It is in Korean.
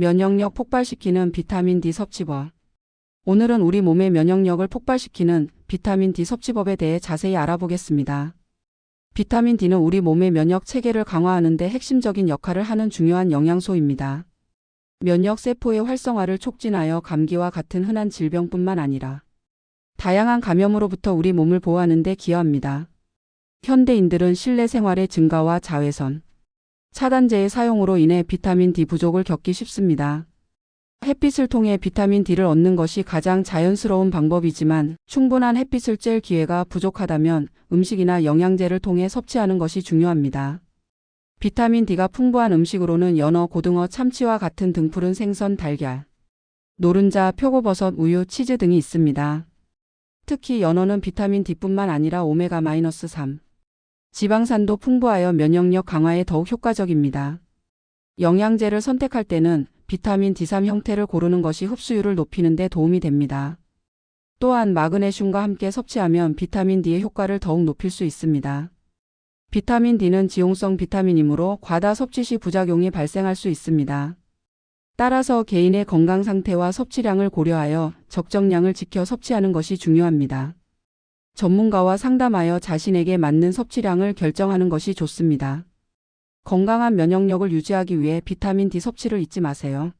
면역력 폭발시키는 비타민 D 섭취법. 오늘은 우리 몸의 면역력을 폭발시키는 비타민 D 섭취법에 대해 자세히 알아보겠습니다. 비타민 D는 우리 몸의 면역 체계를 강화하는 데 핵심적인 역할을 하는 중요한 영양소입니다. 면역 세포의 활성화를 촉진하여 감기와 같은 흔한 질병뿐만 아니라 다양한 감염으로부터 우리 몸을 보호하는 데 기여합니다. 현대인들은 실내 생활의 증가와 자외선, 차단제의 사용으로 인해 비타민 D 부족을 겪기 쉽습니다. 햇빛을 통해 비타민 D를 얻는 것이 가장 자연스러운 방법이지만 충분한 햇빛을 쬐일 기회가 부족하다면 음식이나 영양제를 통해 섭취하는 것이 중요합니다. 비타민 D가 풍부한 음식으로는 연어, 고등어, 참치와 같은 등푸른 생선, 달걀, 노른자, 표고버섯, 우유, 치즈 등이 있습니다. 특히 연어는 비타민 D뿐만 아니라 오메가-3 지방산도 풍부하여 면역력 강화에 더욱 효과적입니다. 영양제를 선택할 때는 비타민 D3 형태를 고르는 것이 흡수율을 높이는 데 도움이 됩니다. 또한 마그네슘과 함께 섭취하면 비타민 D의 효과를 더욱 높일 수 있습니다. 비타민 D는 지용성 비타민이므로 과다 섭취 시 부작용이 발생할 수 있습니다. 따라서 개인의 건강 상태와 섭취량을 고려하여 적정량을 지켜 섭취하는 것이 중요합니다. 전문가와 상담하여 자신에게 맞는 섭취량을 결정하는 것이 좋습니다. 건강한 면역력을 유지하기 위해 비타민 D 섭취를 잊지 마세요.